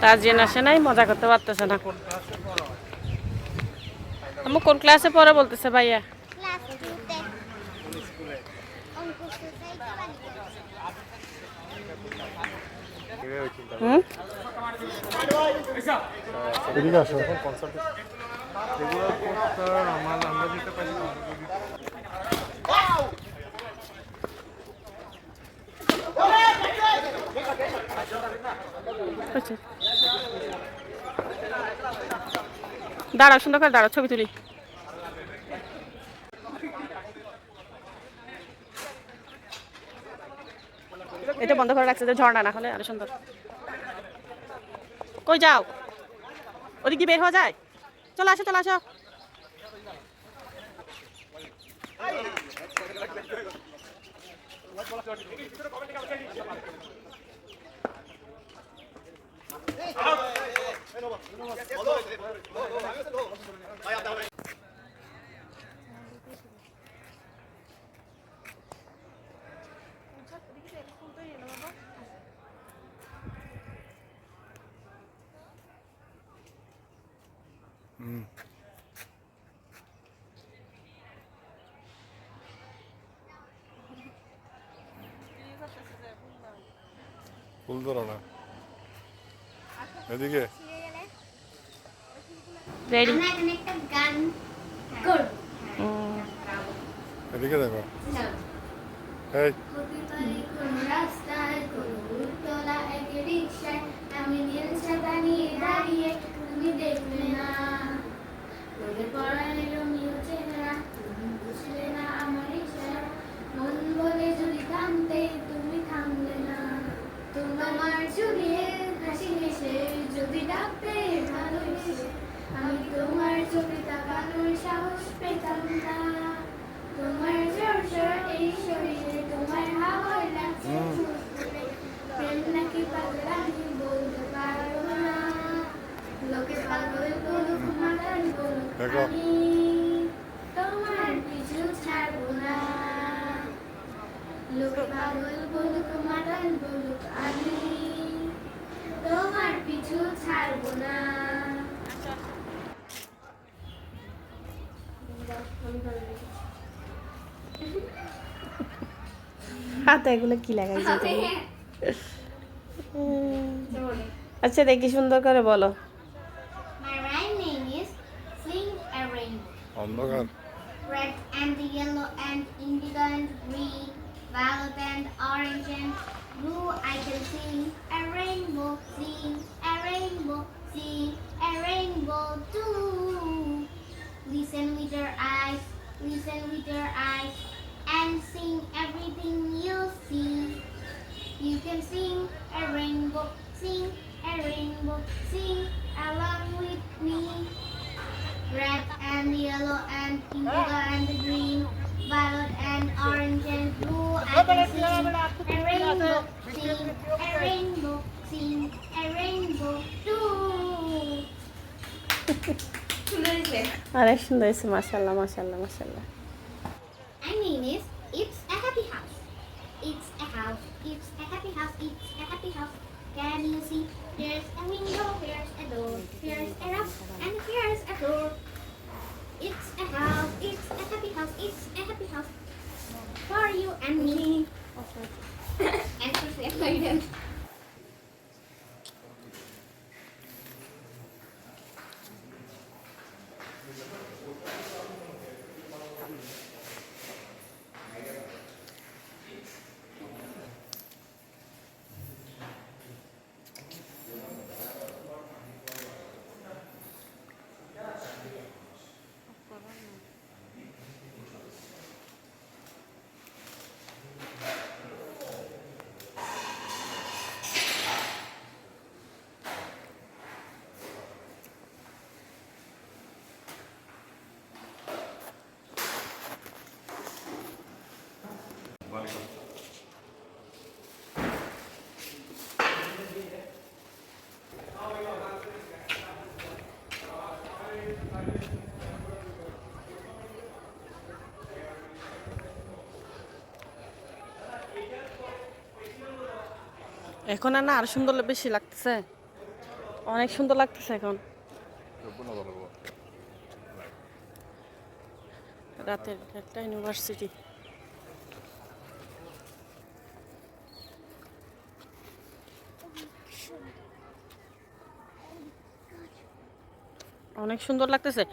তাজিয়ান আসে নাই মজা করতে পারতেছে না আমি কোন ক্লাসে পড়ে বলতেছে ভাইয়া? হুম? দাঁড়াও সুন্দর করে দাঁড়াও ছবি তুলি। এটা বন্ধ করে রাখছে যে ঝর্ণা না, হলে আরও সুন্দর। কই যাও? ওদিকে বের হওয়া যায়? চলো আসো চলো আসো। ভাই ফুল ধরো না। এদিকে। রেডি এদিকে দেখো। এই। লোকে পাগল বলুক মাতাল বলুক আমি তোমার পিছু ছাড়বো না। হাতে এগুলো কি লাগাইছে তুমি? আচ্ছা দেখি সুন্দর করে বলো. অন্ধকার। Red and yellow and indigo and green, violet and orange and blue. I can sing a rainbow, sing a rainbow, sing a rainbow too. Listen with your eyes, listen with your eyes, and sing everything you see. You can sing a rainbow, sing a rainbow, sing along with me. Red and yellow and indigo and green, violet and orange and blue. I can see a rainbow scene, a rainbow scene, a rainbow too. Arif şundayız maşallah maşallah maşallah. এখন আর না, আর সুন্দর বেশি লাগতেছে। অনেক সুন্দর লাগতেছে এখন। রাতের একটা ইউনিভার্সিটি অনেক সুন্দর লাগতেছে।